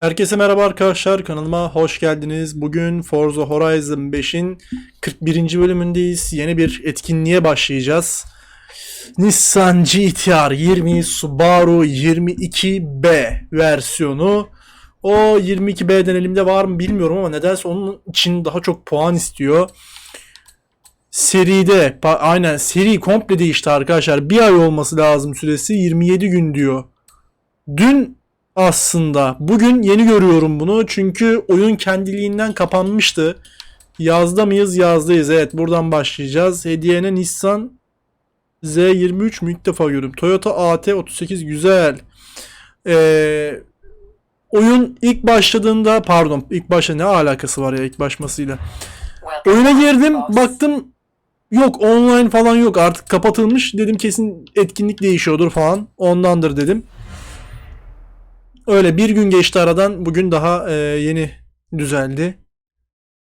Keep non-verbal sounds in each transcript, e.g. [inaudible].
Herkese merhaba arkadaşlar kanalıma hoş geldiniz. Bugün Forza Horizon 5'in 41. bölümündeyiz. Yeni bir etkinliğe başlayacağız. Nissan GT-R 20 Subaru 22B versiyonu. O 22B'den elimde var mı bilmiyorum ama nedense onun için daha çok puan istiyor. Seride aynen seri komple değişti arkadaşlar. Bir ay olması lazım süresi 27 gün diyor. Dün aslında. Bugün yeni görüyorum bunu. Çünkü oyun kendiliğinden kapanmıştı. Yazda mıyız? Yazdayız. Evet buradan başlayacağız. Hediyene Nissan Z23 mü? İlk defa görüyorum. Toyota AT38 güzel. Ee, oyun ilk başladığında pardon ilk başta ne alakası var ya ilk başmasıyla. Oyuna girdim baktım yok online falan yok artık kapatılmış dedim kesin etkinlik değişiyordur falan ondandır dedim. Öyle bir gün geçti aradan. Bugün daha e, yeni düzeldi.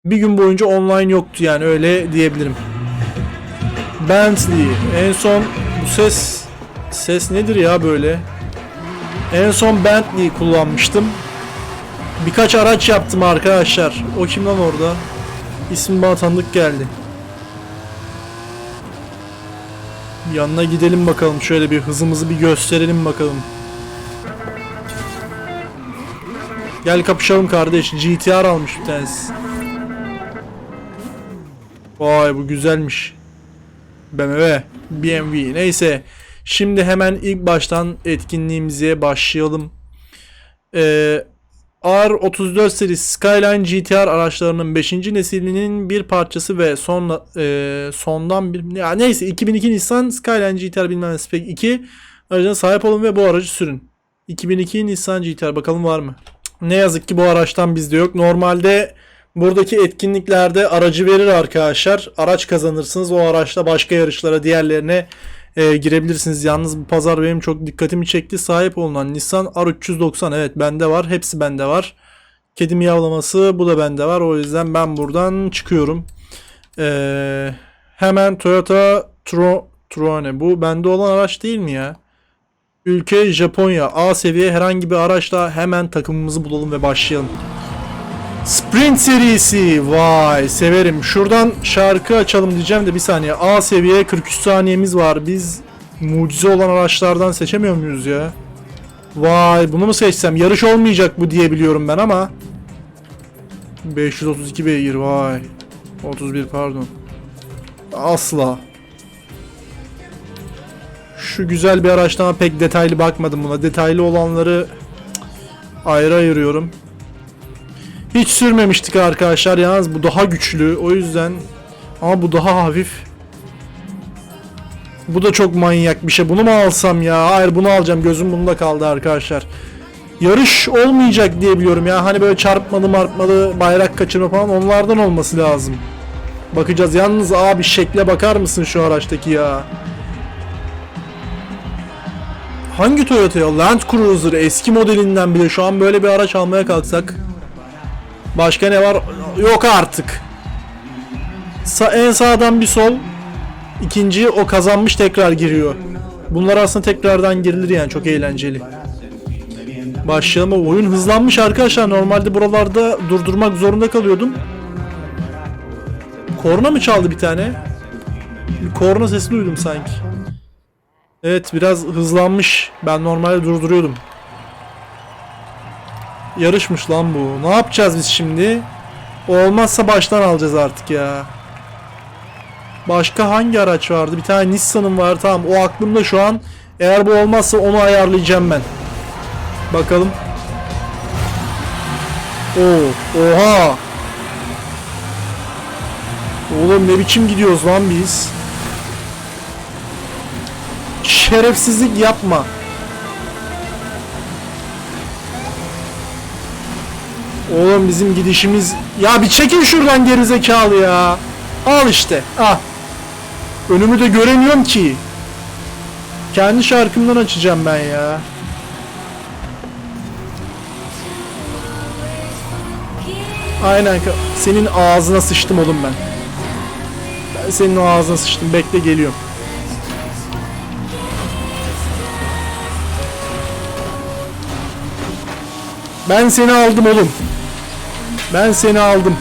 Bir gün boyunca online yoktu yani öyle diyebilirim. Bentley. En son bu ses ses nedir ya böyle? En son Bentley kullanmıştım. Birkaç araç yaptım arkadaşlar. O kim lan orada? İsmi bana tanıdık geldi. Yanına gidelim bakalım. Şöyle bir hızımızı bir gösterelim bakalım. Gel kapışalım kardeş. GTR almış bir tanesi. Vay bu güzelmiş. BMW, BMW. Neyse. Şimdi hemen ilk baştan etkinliğimize başlayalım. Ee, R34 seri Skyline GTR araçlarının 5. neslinin bir parçası ve son e, sondan bir ya neyse 2002 Nissan Skyline GTR bilmem ne Spec 2 aracına sahip olun ve bu aracı sürün. 2002 Nissan GTR bakalım var mı? Ne yazık ki bu araçtan bizde yok. Normalde buradaki etkinliklerde aracı verir arkadaşlar. Araç kazanırsınız. O araçla başka yarışlara, diğerlerine e, girebilirsiniz. Yalnız bu pazar benim çok dikkatimi çekti. Sahip olunan Nissan R390 evet bende var. Hepsi bende var. Kedi miyavlaması bu da bende var. O yüzden ben buradan çıkıyorum. E, hemen Toyota Tro Trone. Bu bende olan araç değil mi ya? Ülke Japonya. A seviye herhangi bir araçla hemen takımımızı bulalım ve başlayalım. Sprint serisi. Vay severim. Şuradan şarkı açalım diyeceğim de bir saniye. A seviye 43 saniyemiz var. Biz mucize olan araçlardan seçemiyor muyuz ya? Vay bunu mu seçsem? Yarış olmayacak bu diye biliyorum ben ama. 532 beygir vay. 31 pardon. Asla. Şu güzel bir araçtan pek detaylı bakmadım buna. Detaylı olanları ayrı ayırıyorum. Hiç sürmemiştik arkadaşlar. Yalnız bu daha güçlü. O yüzden ama bu daha hafif. Bu da çok manyak bir şey. Bunu mu alsam ya? Hayır bunu alacağım. Gözüm bunda kaldı arkadaşlar. Yarış olmayacak diye biliyorum ya. Hani böyle çarpmalı marpmalı bayrak kaçırma falan onlardan olması lazım. Bakacağız. Yalnız abi şekle bakar mısın şu araçtaki ya? Hangi Toyota ya? Land Cruiser eski modelinden bile şu an böyle bir araç almaya kalksak. Başka ne var? Yok artık. Sa en sağdan bir sol. İkinci o kazanmış tekrar giriyor. Bunlar aslında tekrardan girilir yani çok eğlenceli. Başlayalım. Oyun hızlanmış arkadaşlar. Normalde buralarda durdurmak zorunda kalıyordum. Korna mı çaldı bir tane? Korna sesi duydum sanki. Evet biraz hızlanmış. Ben normalde durduruyordum. Yarışmış lan bu. Ne yapacağız biz şimdi? Olmazsa baştan alacağız artık ya. Başka hangi araç vardı? Bir tane Nissan'ım var. Tamam o aklımda şu an. Eğer bu olmazsa onu ayarlayacağım ben. Bakalım. Oo, oha. Oğlum ne biçim gidiyoruz lan biz? Şerefsizlik yapma. Oğlum bizim gidişimiz... Ya bir çekin şuradan gerizekalı ya. Al işte. Ah. Önümü de göremiyorum ki. Kendi şarkımdan açacağım ben ya. Aynen. Senin ağzına sıçtım oğlum ben. Ben senin ağzına sıçtım. Bekle geliyorum. Ben seni aldım oğlum. Ben seni aldım.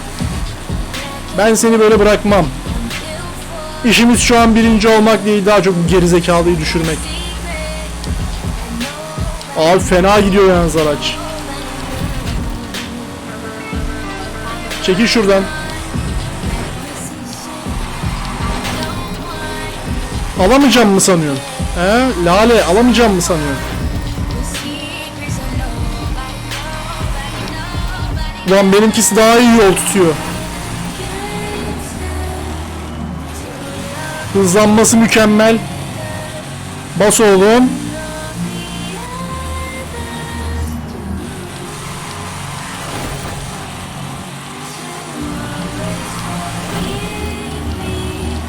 Ben seni böyle bırakmam. İşimiz şu an birinci olmak değil daha çok gerizekalıyı düşürmek. Abi fena gidiyor yalnız araç. Çekil şuradan. Alamayacağım mı sanıyorsun? He? Lale alamayacağım mı sanıyorsun? Ulan benimkisi daha iyi yol tutuyor. Hızlanması mükemmel. Bas oğlum.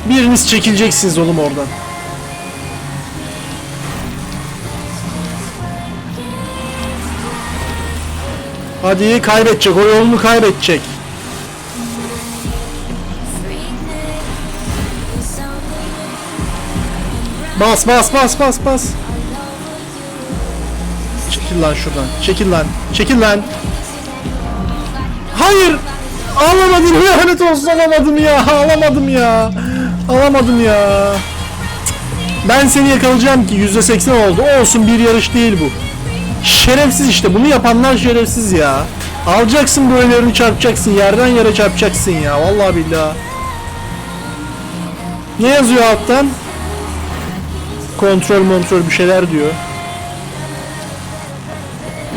Biriniz çekileceksiniz oğlum oradan. Hadi kaybedecek. O yolunu kaybedecek. Bas bas bas bas bas. Çekil lan şuradan. Çekil lan. Çekil lan. Hayır. Alamadım lanet olsun alamadım ya. Alamadım ya. Alamadım ya. Ben seni yakalayacağım ki %80 oldu. Olsun bir yarış değil bu. Şerefsiz işte. Bunu yapanlar şerefsiz ya. Alacaksın böylelerini çarpacaksın. Yerden yere çarpacaksın ya. Vallahi billahi. Ne yazıyor alttan? Kontrol kontrol bir şeyler diyor.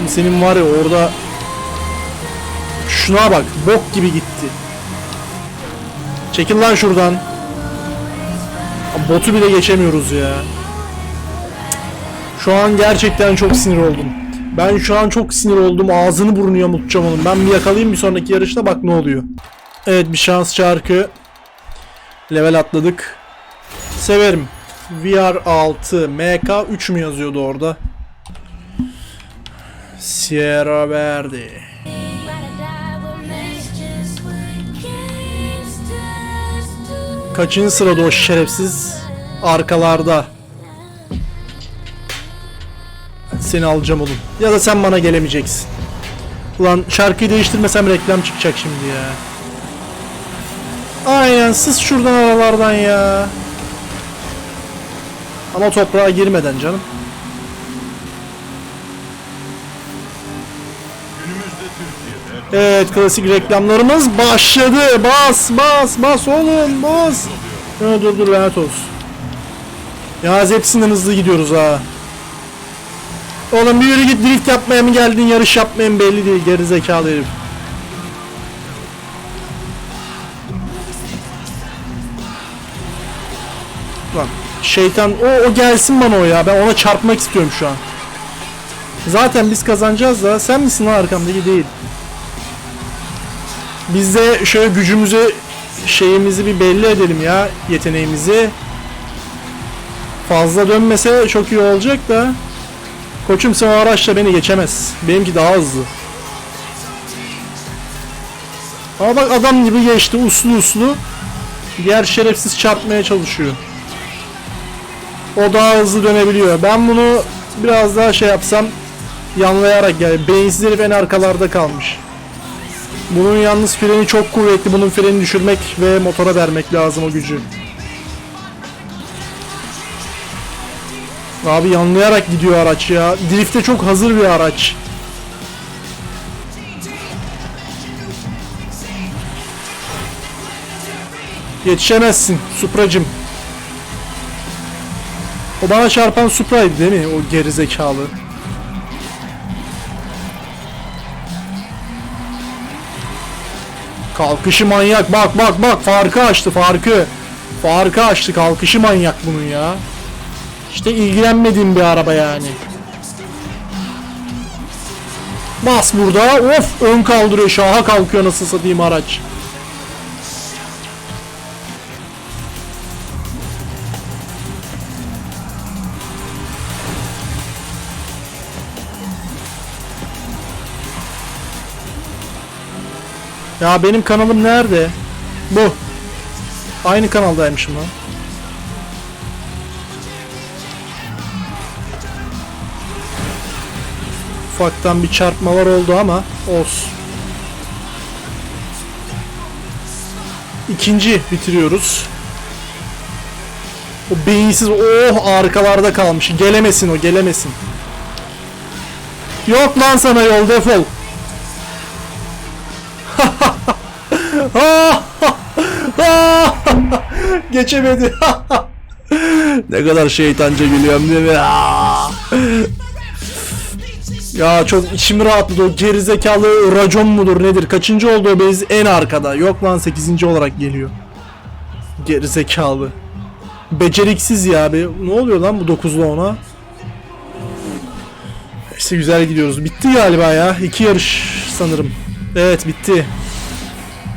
Senin var ya orada Şuna bak bok gibi gitti. Çekil lan şuradan. Botu bile geçemiyoruz ya. Şu an gerçekten çok sinir oldum. Ben şu an çok sinir oldum. Ağzını burnunu yamultacağım onun. Ben bir yakalayayım bir sonraki yarışta bak ne oluyor. Evet bir şans çarkı. Level atladık. Severim. VR 6 MK 3 mü yazıyordu orada? Sierra Verde. Kaçıncı sırada o şerefsiz? Arkalarda. Seni alacağım oğlum. Ya da sen bana gelemeyeceksin. Ulan şarkıyı değiştirmesem reklam çıkacak şimdi ya. Aynen sız şuradan aralardan ya. Ama toprağa girmeden canım. Evet klasik reklamlarımız başladı. Bas bas bas oğlum bas. Ha, dur dur lanet olsun. Ya hepsinden hızlı gidiyoruz ha. Oğlum bir yürü git drift yapmaya mı geldin yarış yapmaya mı belli değil geri zekalı herif. Lan şeytan o, o gelsin bana o ya ben ona çarpmak istiyorum şu an. Zaten biz kazanacağız da sen misin lan arkamdaki değil. Biz de şöyle gücümüzü şeyimizi bir belli edelim ya yeteneğimizi. Fazla dönmese çok iyi olacak da. Koçum sen o araçla beni geçemez. Benimki daha hızlı. Ama bak adam gibi geçti uslu uslu. Diğer şerefsiz çarpmaya çalışıyor. O daha hızlı dönebiliyor. Ben bunu biraz daha şey yapsam yanlayarak yani beyinsiz herif en arkalarda kalmış. Bunun yalnız freni çok kuvvetli. Bunun freni düşürmek ve motora vermek lazım o gücü. Abi yanlayarak gidiyor araç ya. Drift'e çok hazır bir araç. Yetişemezsin Supra'cım. O bana çarpan Supra'ydı değil mi? O gerizekalı. Kalkışı manyak. Bak bak bak farkı açtı farkı. Farkı açtı kalkışı manyak bunun ya. İşte ilgilenmediğim bir araba yani. Bas burada. Of ön kaldırıyor. Şaha kalkıyor nasıl satayım araç. Ya benim kanalım nerede? Bu. Aynı kanaldaymışım lan. Ufaktan bir çarpmalar oldu ama olsun. İkinci bitiriyoruz. O beyinsiz oh arkalarda kalmış. Gelemesin o gelemesin. Yok lan sana yol defol. [laughs] Geçemedi. [laughs] ne kadar şeytanca gülüyorum değil mi? Ya çok içim rahatladı o gerizekalı racon mudur nedir? Kaçıncı oldu o bez en arkada. Yok lan 8. olarak geliyor. Gerizekalı. Beceriksiz ya abi. Ne oluyor lan bu 9'la 10'a? İşte güzel gidiyoruz. Bitti galiba ya. İki yarış sanırım. Evet bitti.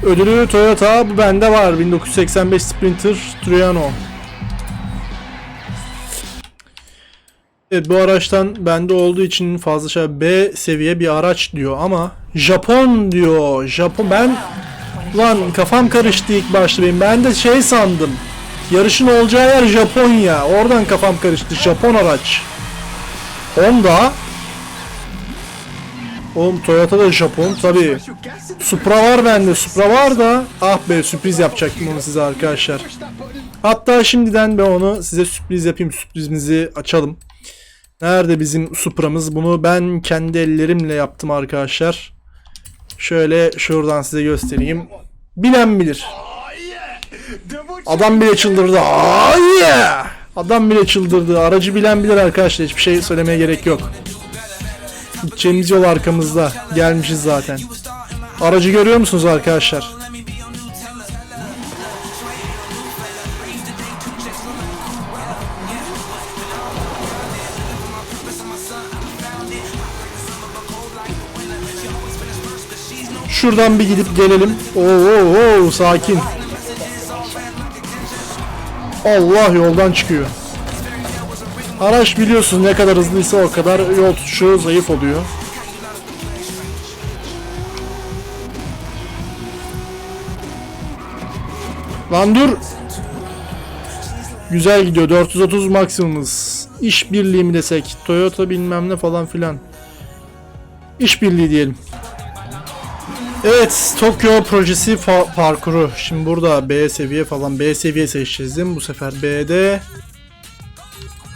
Ödülü Toyota bu bende var. 1985 Sprinter Triano. Evet bu araçtan bende olduğu için fazla şey B seviye bir araç diyor ama Japon diyor. Japon ben lan kafam karıştı ilk başta benim. Ben de şey sandım. Yarışın olacağı yer Japonya. Oradan kafam karıştı. Japon araç. Honda. Oğlum Toyota da Japon tabii. Supra var bende. Supra var da ah be sürpriz yapacaktım onu size arkadaşlar. Hatta şimdiden ben onu size sürpriz yapayım. Sürprizimizi açalım. Nerede bizim Supra'mız? Bunu ben kendi ellerimle yaptım arkadaşlar. Şöyle şuradan size göstereyim. Bilen bilir. Adam bile çıldırdı. Adam bile çıldırdı. Aracı bilen bilir arkadaşlar. Hiçbir şey söylemeye gerek yok. Gideceğimiz yol arkamızda. Gelmişiz zaten. Aracı görüyor musunuz arkadaşlar? Şuradan bir gidip gelelim. Oo, oo, oo, sakin. Allah yoldan çıkıyor. Araç biliyorsun ne kadar hızlıysa o kadar yol tutuşu zayıf oluyor. Lan dur. Güzel gidiyor. 430 maksimumuz. İş birliği mi desek? Toyota bilmem ne falan filan. İş birliği diyelim. Evet, Tokyo projesi parkuru. Şimdi burada B seviye falan B seviye mi? Bu sefer B'de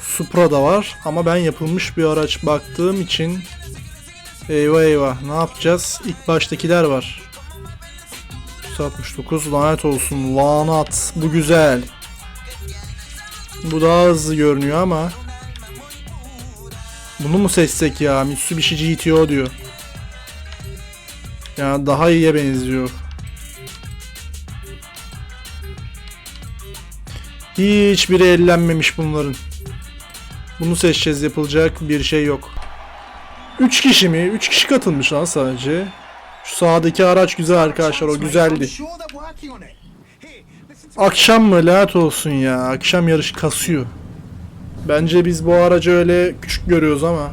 Supra da var ama ben yapılmış bir araç baktığım için eyvah eyvah ne yapacağız? İlk baştakiler var. 169 lanet olsun lanet bu güzel. Bu daha hızlı görünüyor ama bunu mu seçsek ya? Mitsubishi GTO diyor. Ya daha iyiye benziyor. Hiçbiri ellenmemiş bunların. Bunu seçeceğiz yapılacak bir şey yok. 3 kişi mi? 3 kişi katılmış lan sadece. Şu sağdaki araç güzel arkadaşlar o güzeldi. Akşam mı lanet olsun ya. Akşam yarış kasıyor. Bence biz bu aracı öyle küçük görüyoruz ama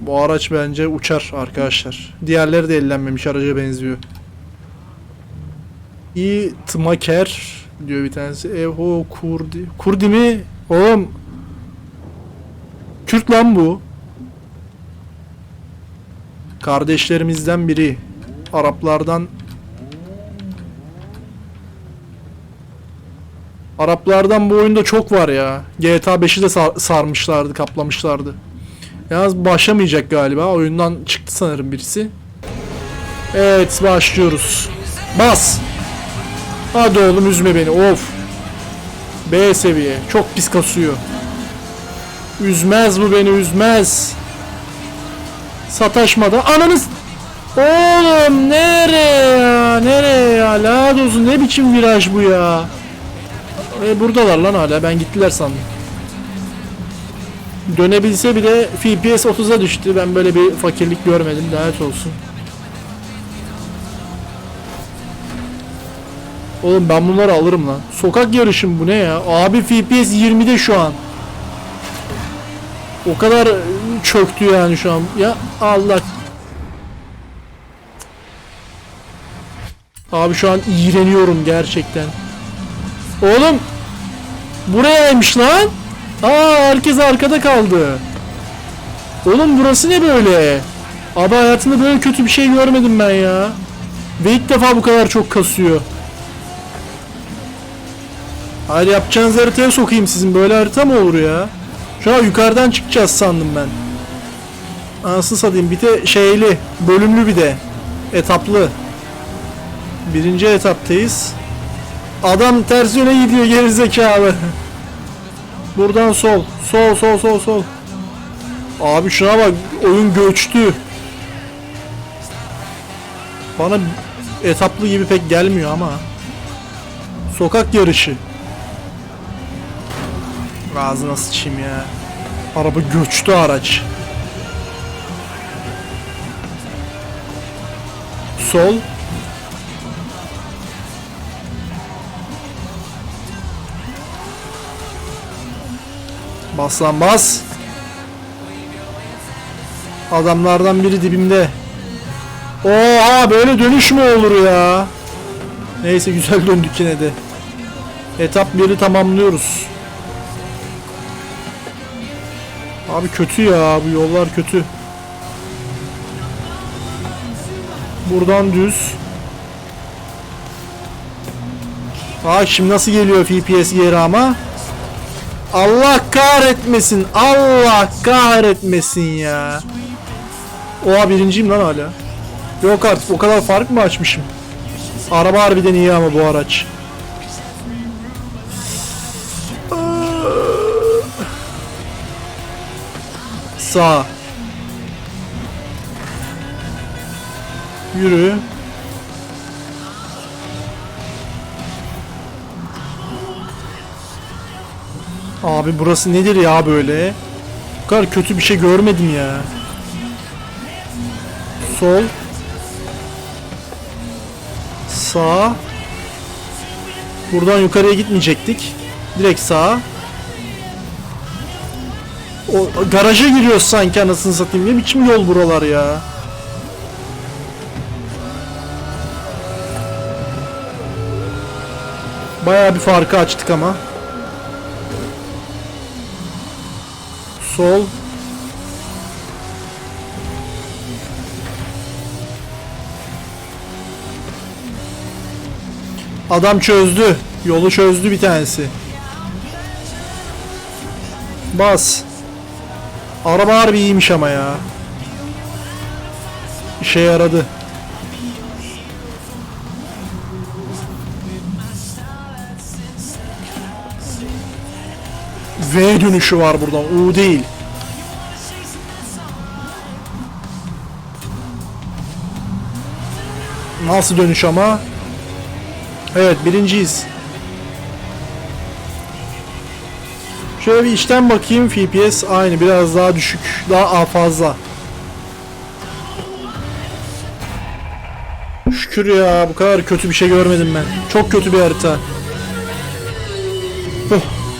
bu araç bence uçar arkadaşlar. Diğerleri de ellenmemiş araca benziyor. İyi diyor bir tanesi. Eho Kurdi. Kurdi mi? Oğlum. Kürt lan bu. Kardeşlerimizden biri. Araplardan Araplardan bu oyunda çok var ya. GTA 5'i de sar- sarmışlardı, kaplamışlardı. Yalnız başlamayacak galiba. Oyundan çıktı sanırım birisi. Evet başlıyoruz. Bas. Hadi oğlum üzme beni. Of. B seviye. Çok pis kasıyor. Üzmez bu beni üzmez. Sataşmadı. Ananız. Oğlum nereye ya? Nereye ya? Olsun ne biçim viraj bu ya? E buradalar lan hala. Ben gittiler sandım. Dönebilse bile FPS 30'a düştü. Ben böyle bir fakirlik görmedim. Lanet olsun. Oğlum ben bunları alırım lan. Sokak yarışım bu ne ya? Abi FPS 20'de şu an. O kadar çöktü yani şu an. Ya Allah. Abi şu an iğreniyorum gerçekten. Oğlum burayaymış lan. Aa herkes arkada kaldı. Oğlum burası ne böyle? Abi hayatımda böyle kötü bir şey görmedim ben ya. Ve ilk defa bu kadar çok kasıyor. Hayır yapacağınız haritaya sokayım sizin. Böyle harita mı olur ya? Şu an yukarıdan çıkacağız sandım ben. Anasını satayım. Bir de şeyli. Bölümlü bir de. Etaplı. Birinci etaptayız. Adam ters yöne gidiyor gerizekalı. [laughs] Buradan sol. Sol sol sol sol. Abi şuna bak oyun göçtü. Bana etaplı gibi pek gelmiyor ama. Sokak yarışı. Ağzına sıçayım ya. Araba göçtü araç. Sol. Bas bas. Adamlardan biri dibimde. Oha böyle dönüş mü olur ya? Neyse güzel [laughs] döndük yine de. Etap 1'i tamamlıyoruz. Abi kötü ya bu yollar kötü. Buradan düz. Aa şimdi nasıl geliyor FPS geri ama? Allah kahretmesin. Allah kahretmesin ya. Oha birinciyim lan hala. Yok artık o kadar fark mı açmışım? Araba harbiden iyi ama bu araç. Sağ. Yürü. Abi burası nedir ya böyle? Bu kadar kötü bir şey görmedim ya. Sol. Sağ. Buradan yukarıya gitmeyecektik. Direkt sağa. O garaja giriyoruz sanki anasını satayım. Ne biçim yol buralar ya? Bayağı bir farkı açtık ama. Sol. Adam çözdü. Yolu çözdü bir tanesi. Bas. Araba harbi iyiymiş ama ya. İşe yaradı. V dönüşü var buradan. U değil. Nasıl dönüş ama? Evet birinciyiz. Şöyle bir içten bakayım FPS aynı biraz daha düşük daha fazla. Şükür ya bu kadar kötü bir şey görmedim ben. Çok kötü bir harita.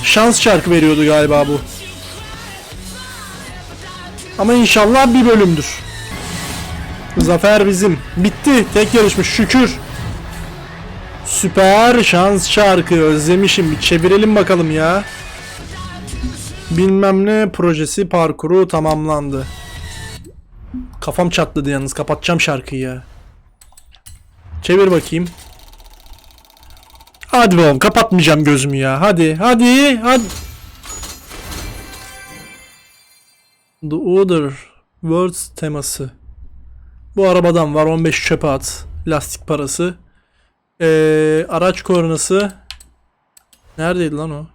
Şans çarkı veriyordu galiba bu. Ama inşallah bir bölümdür. Zafer bizim. Bitti. Tek yarışmış şükür. Süper şans çarkı özlemişim. Bir çevirelim bakalım ya. Bilmem ne projesi parkuru tamamlandı. Kafam çatladı yalnız. Kapatacağım şarkıyı ya. Çevir bakayım. Hadi oğlum kapatmayacağım gözümü ya. Hadi hadi hadi. The Other Words teması. Bu arabadan var 15 çöpe at. Lastik parası. Ee, araç kornası. Neredeydi lan o?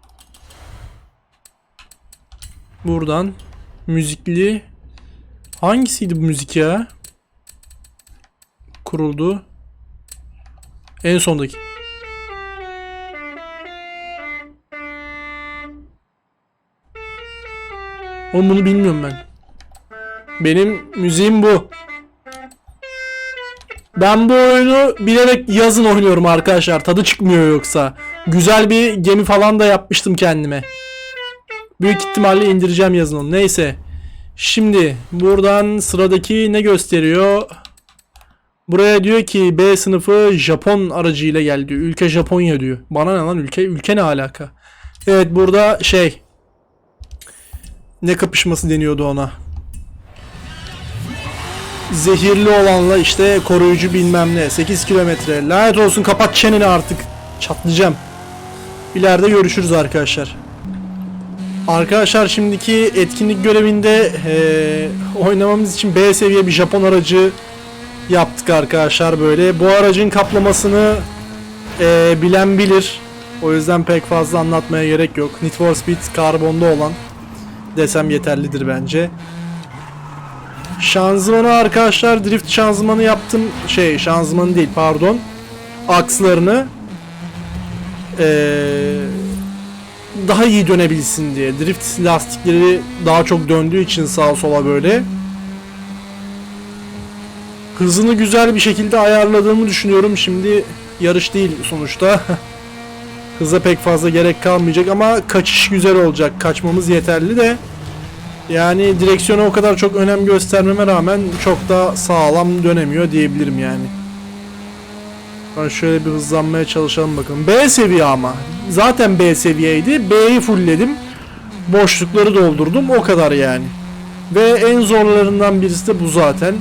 Buradan. Müzikli. Hangisiydi bu müzik ya? Kuruldu. En sondaki. Oğlum bunu bilmiyorum ben. Benim müziğim bu. Ben bu oyunu bilerek yazın oynuyorum arkadaşlar. Tadı çıkmıyor yoksa. Güzel bir gemi falan da yapmıştım kendime. Büyük ihtimalle indireceğim yazın onu. Neyse. Şimdi buradan sıradaki ne gösteriyor? Buraya diyor ki B sınıfı Japon aracıyla gel diyor. Ülke Japonya diyor. Bana ne lan ülke? Ülke ne alaka? Evet burada şey ne kapışması deniyordu ona. zehirli olanla işte koruyucu bilmem ne. 8 kilometre. Lanet olsun kapat çeneni artık. Çatlayacağım. İleride görüşürüz arkadaşlar. Arkadaşlar şimdiki etkinlik görevinde eee, oynamamız için B seviye bir Japon aracı yaptık arkadaşlar böyle. Bu aracın kaplamasını eee, bilen bilir. O yüzden pek fazla anlatmaya gerek yok. Need for Speed karbonda olan desem yeterlidir bence Şanzımanı arkadaşlar drift şanzımanı yaptım. Şey şanzımanı değil pardon. Akslarını ee, daha iyi dönebilsin diye. Drift lastikleri daha çok döndüğü için sağa sola böyle. Hızını güzel bir şekilde ayarladığımı düşünüyorum. Şimdi yarış değil sonuçta. [laughs] Hıza pek fazla gerek kalmayacak ama kaçış güzel olacak. Kaçmamız yeterli de. Yani direksiyona o kadar çok önem göstermeme rağmen çok da sağlam dönemiyor diyebilirim yani. Ben şöyle bir hızlanmaya çalışalım bakalım. B seviye ama. Zaten B seviyeydi. B'yi fullledim. Boşlukları doldurdum. O kadar yani. Ve en zorlarından birisi de bu zaten.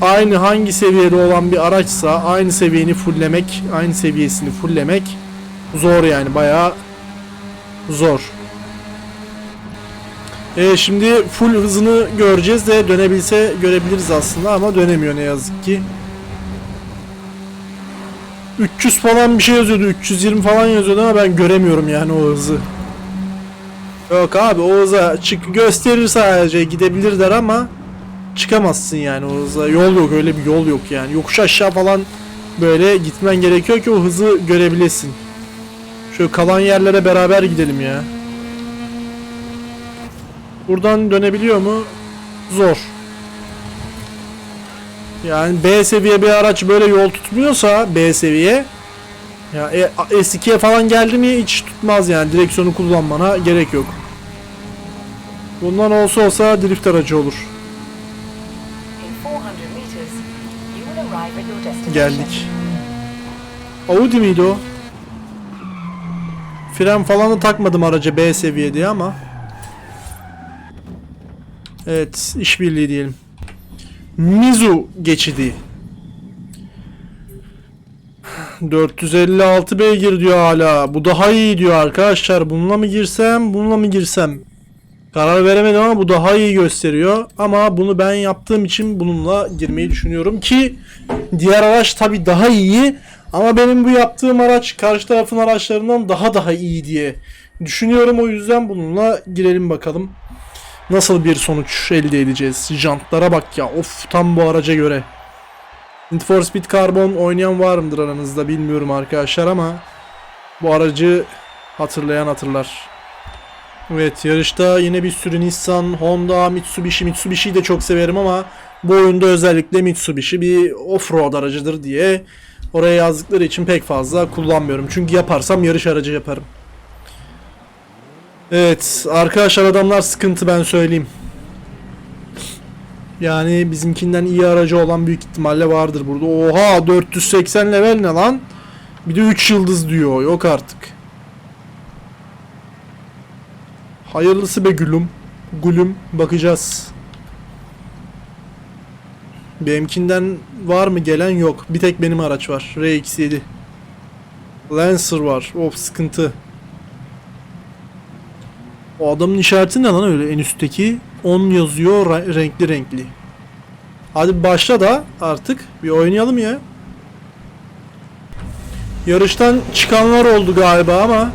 Aynı hangi seviyede olan bir araçsa aynı seviyeni fulllemek, aynı seviyesini fulllemek zor yani bayağı zor. E, şimdi full hızını göreceğiz de dönebilse görebiliriz aslında ama dönemiyor ne yazık ki. 300 falan bir şey yazıyordu 320 falan yazıyordu ama ben göremiyorum yani o hızı. Yok abi o hıza çık gösterir sadece gidebilir der ama çıkamazsın yani o hıza. Yol yok öyle bir yol yok yani. Yokuş aşağı falan böyle gitmen gerekiyor ki o hızı görebilesin. Şöyle kalan yerlere beraber gidelim ya. Buradan dönebiliyor mu? Zor. Yani B seviye bir araç böyle yol tutmuyorsa B seviye ya e, S2'ye falan geldi mi hiç tutmaz yani direksiyonu kullanmana gerek yok. Bundan olsa olsa drift aracı olur. In 400 meters, you will arrive at your destination. Geldik. Audi miydi o? Fren falan da takmadım araca B seviye diye ama. Evet, işbirliği diyelim. Mizu geçidi. 456 beygir diyor hala. Bu daha iyi diyor arkadaşlar. Bununla mı girsem, bununla mı girsem? Karar veremedim ama bu daha iyi gösteriyor. Ama bunu ben yaptığım için bununla girmeyi düşünüyorum ki diğer araç tabi daha iyi ama benim bu yaptığım araç karşı tarafın araçlarından daha daha iyi diye düşünüyorum. O yüzden bununla girelim bakalım. Nasıl bir sonuç elde edeceğiz? Jantlara bak ya. Of tam bu araca göre. Need for Speed Carbon oynayan var mıdır aranızda bilmiyorum arkadaşlar ama bu aracı hatırlayan hatırlar. Evet yarışta yine bir sürü Nissan, Honda, Mitsubishi. Mitsubishi'yi de çok severim ama bu oyunda özellikle Mitsubishi bir off-road aracıdır diye oraya yazdıkları için pek fazla kullanmıyorum. Çünkü yaparsam yarış aracı yaparım. Evet arkadaşlar adamlar sıkıntı ben söyleyeyim. Yani bizimkinden iyi aracı olan büyük ihtimalle vardır burada. Oha 480 level ne lan? Bir de 3 yıldız diyor. Yok artık. Hayırlısı be gülüm. Gülüm bakacağız. Benimkinden var mı gelen yok. Bir tek benim araç var. RX-7. Lancer var. Of sıkıntı. O adamın işareti ne lan öyle en üstteki? 10 yazıyor re- renkli renkli. Hadi başla da artık bir oynayalım ya. Yarıştan çıkanlar oldu galiba ama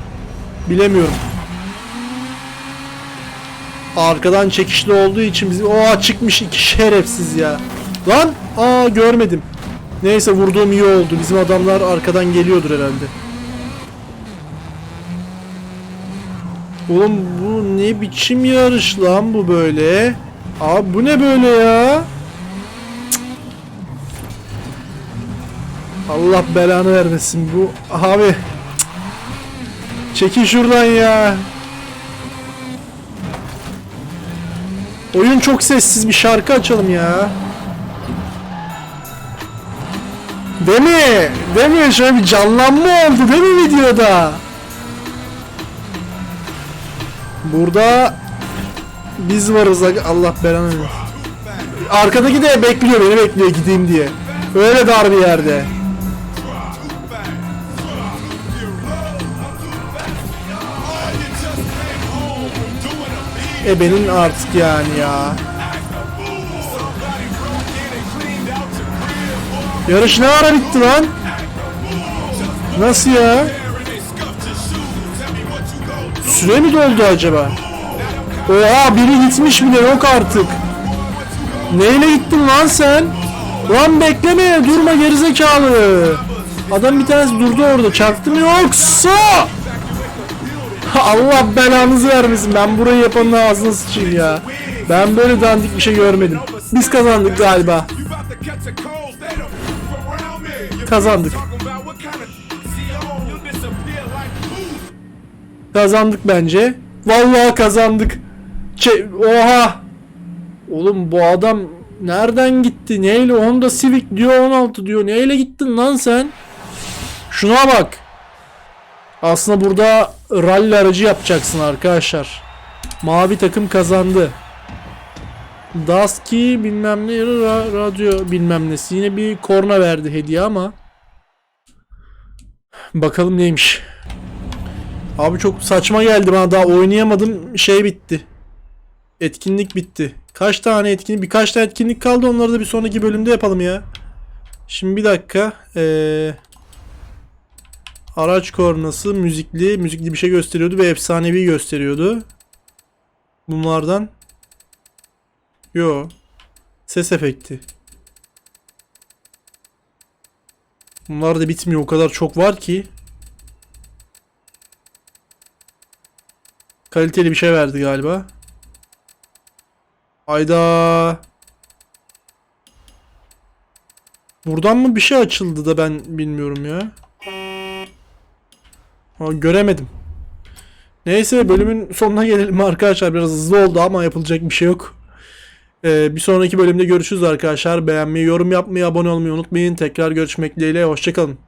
bilemiyorum. Arkadan çekişli olduğu için bizim o çıkmış iki şerefsiz ya. Lan aa görmedim. Neyse vurduğum iyi oldu. Bizim adamlar arkadan geliyordur herhalde. Oğlum bu ne biçim yarış lan bu böyle? Abi bu ne böyle ya? Allah belanı vermesin bu. Abi. Cık. Çekil şuradan ya. Oyun çok sessiz bir şarkı açalım ya. Değil mi? Değil mi? Şöyle bir canlanma oldu değil mi videoda? Burada biz varız Allah belanı arkadaki de bekliyor beni bekliyor gideyim diye. Öyle dar bir yerde. E benim artık yani ya. Yarış ne ara bitti lan? Nasıl ya? Süre mi doldu acaba? Oha biri gitmiş bile yok artık. Neyle gittin lan sen? Lan bekleme durma gerizekalı. Adam bir tanesi durdu orada çaktı mı yoksa? Allah belanızı vermesin ben burayı yapanın ağzına sıçayım ya. Ben böyle dandik bir şey görmedim. Biz kazandık galiba. Kazandık. Kazandık bence. Vallahi kazandık. Çe- Oha. Oğlum bu adam nereden gitti? Neyle? Honda Civic diyor 16 diyor. Neyle gittin lan sen? Şuna bak. Aslında burada rally aracı yapacaksın arkadaşlar. Mavi takım kazandı. Daski bilmem ne ra- radyo bilmem nesi. Yine bir korna verdi hediye ama. Bakalım neymiş. Abi çok saçma geldi bana daha oynayamadım şey bitti. Etkinlik bitti. Kaç tane etkinlik birkaç tane etkinlik kaldı onları da bir sonraki bölümde yapalım ya. Şimdi bir dakika. Ee, araç kornası müzikli müzikli bir şey gösteriyordu ve efsanevi gösteriyordu. Bunlardan Yo. Ses efekti. Bunlar da bitmiyor o kadar çok var ki. Kaliteli bir şey verdi galiba. Ayda. Buradan mı bir şey açıldı da ben bilmiyorum ya. Ha, göremedim. Neyse bölümün sonuna gelelim arkadaşlar. Biraz hızlı oldu ama yapılacak bir şey yok. Ee, bir sonraki bölümde görüşürüz arkadaşlar. Beğenmeyi, yorum yapmayı, abone olmayı unutmayın. Tekrar görüşmek dileğiyle. Hoşçakalın.